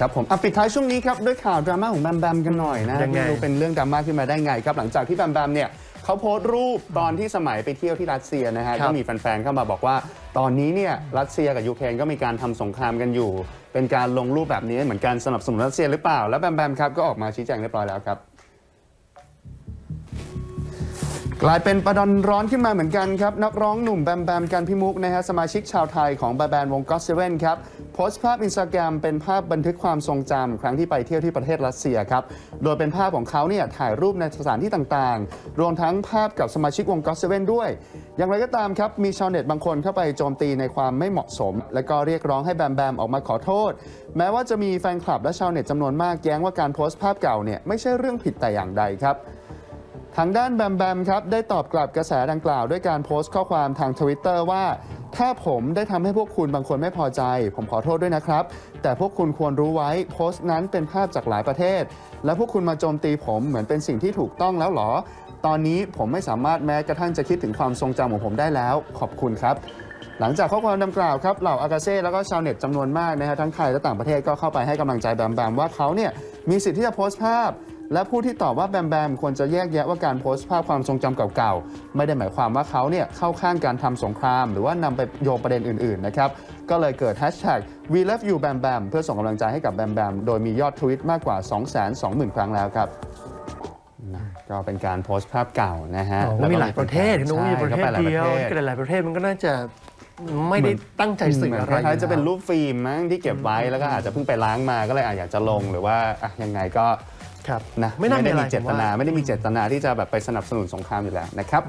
ครับผมอะปิดท้ายช่วงนี้ครับด้วยข่าวดราม่าของแบมแบมกันหน่อยนะยังไง ไม่รู้เป็นเรื่องดราม่าขึ้นมาได้ไงครับ หลังจากที่แบมแบมเนี่ยเขาโพสต์รูปตอนที่สมัยไปเที่ยวที่รัสเซียนะฮะครับ ก็มีแฟนๆเข้ามาบอกว่า ตอนนี้เนี่ยรัสเซียกับยูเครนก็มีการทำสงครามกันอยู่ เป็นการลงรูปแบบนี้เหมือนการสนับสนุนรัสเซียหรือเปล่า แล้วแบมแบมครับก็ออกมาชี้แจงเรียบร้อยแล้วครับ กลายเป็นประเด็นร้อนขึ้นมาเหมือนกันครับ นักร้องหนุ่มแบมแบมกันพิมุกนะฮะสมาชิกชาวไทยของบาแบนวงก็เซเว่นครับ โพสต์ภาพอินสตาแกรมเป็นภาพบันทึกความทรงจำครั้งที่ไปเที่ยวที่ประเทศรัสเซียครับ โดยเป็นภาพของเขาเนี่ยถ่ายรูปในสถานที่ต่างๆ รวมทั้งภาพกับสมาชิกวงก็เซเว่นด้วย อย่างไรก็ตามครับ มีชาวเน็ตบางคนเข้าไปโจมตีในความไม่เหมาะสม และก็เรียกร้องให้แบมแบมออกมาขอโทษ แม้ว่าจะมีแฟนคลับและชาวเน็ตจำนวนมากแย้งว่าการโพสต์ภาพเก่าเนี่ยไม่ใช่เรื่องผิดแต่อย่างใดครับ ทางด้านแบมแบมครับได้ตอบกลับกระแสดังกล่าวด้วยการโพสต์ข้อความทางทวิตเตอร์ว่า ถ้าผมได้ทำให้พวกคุณบางคนไม่พอใจ ผมขอโทษด้วยนะครับ แต่พวกคุณควรรู้ไว้โพสต์นั้นเป็นภาพจากหลายประเทศ และพวกคุณมาโจมตีผมเหมือนเป็นสิ่งที่ถูกต้องแล้วหรอ ตอนนี้ผมไม่สามารถแม้กระทั่งจะคิดถึงความทรงจำของผมได้แล้ว ขอบคุณครับหลังจากข้อความดังกล่าวครับเหล่าอากาเซ่แล้วก็ชาวเน็ตจำนวนมากนะฮะทั้งไทยและต่างประเทศก็เข้าไปให้กำลังใจแบมแบมว่าเขาเนี่ยมีสิทธิ์ที่จะโพสต์ภาพ และผู้ที่ตอบว่าแบมแบมควรจะแยกแยะว่าการโพสต์ภาพความทรงจำเก่าๆ ไม่ได้หมายความว่าเขาเนี่ยเข้าข้างการทำสงคราม หรือว่านำไปโยงประเด็นอื่นๆนะครับก็เลยเกิดแฮชแท็ก we love you แบมแบมเพื่อส่งกำลังใจให้กับแบมแบมโดยมียอดทวิตมากกว่า 220,000 ครั้งแล้วครับนะก็เป็นการโพสต์ภาพเก่านะฮะอ๋อก็มีหลายประเทศนึกว่ามีประเทศใช่ก็ไปหลายเดียวประเทศก็หลายๆประเทศมันก็น่าจะไม่ได้ตั้งใจสื่ออะไรคล้ายๆจะเป็นอยู่แล้วรูปฟิล์มมั้งที่เก็บไว้แล้วก็อาจจะเพิ่งไปล้างมาก็เลยอาจอยากจะลงหรือว่าอะยังไงก็ ครับนะไม่น่ามีได้อะไรมีเจตนาผมว่าไม่ได้มีเจตนาที่จะแบบไปสนับสนุนสงครามอยู่แล้วนะครับ